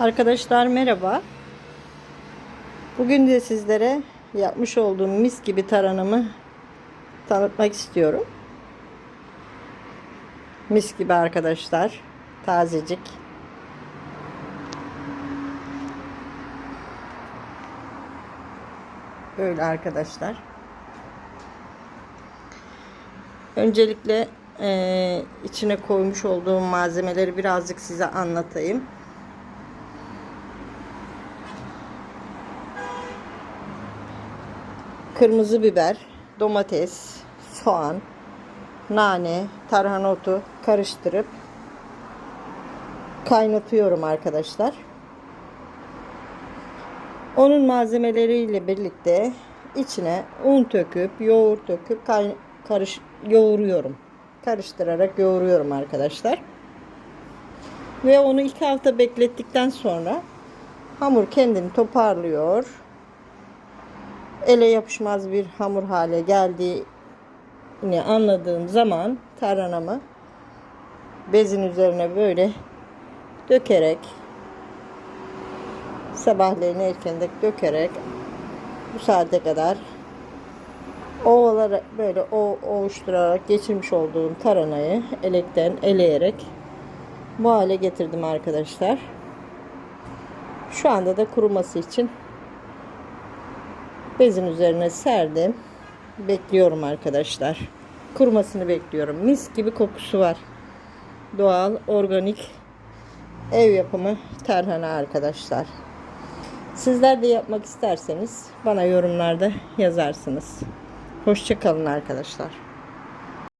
Arkadaşlar merhaba. Bugün de sizlere yapmış olduğum mis gibi taranımı tanıtmak istiyorum. Mis gibi arkadaşlar. Tazecik. Böyle arkadaşlar. Öncelikle eee, içine koymuş olduğum malzemeleri birazcık size anlatayım. Kırmızı biber, domates, soğan, nane, tarhana otu karıştırıp kaynatıyorum arkadaşlar. Onun malzemeleriyle birlikte içine un töküp, yoğurt döküp kay- karış yoğuruyorum. Karıştırarak yoğuruyorum arkadaşlar. Ve onu iki hafta beklettikten sonra hamur kendini toparlıyor. Ele yapışmaz bir hamur hale geldiğini anladığım zaman tarhanamı bezin üzerine böyle dökerek sabahleyin erken de dökerek bu saate kadar ovalara böyle o ovuşturarak geçirmiş olduğum taranayı elekten eleyerek bu hale getirdim arkadaşlar. Şu anda da kuruması için bezin üzerine serdim. Bekliyorum arkadaşlar. Kurumasını bekliyorum. Mis gibi kokusu var. Doğal, organik ev yapımı tarhana arkadaşlar. Sizler de yapmak isterseniz bana yorumlarda yazarsınız. Hoşçakalın arkadaşlar.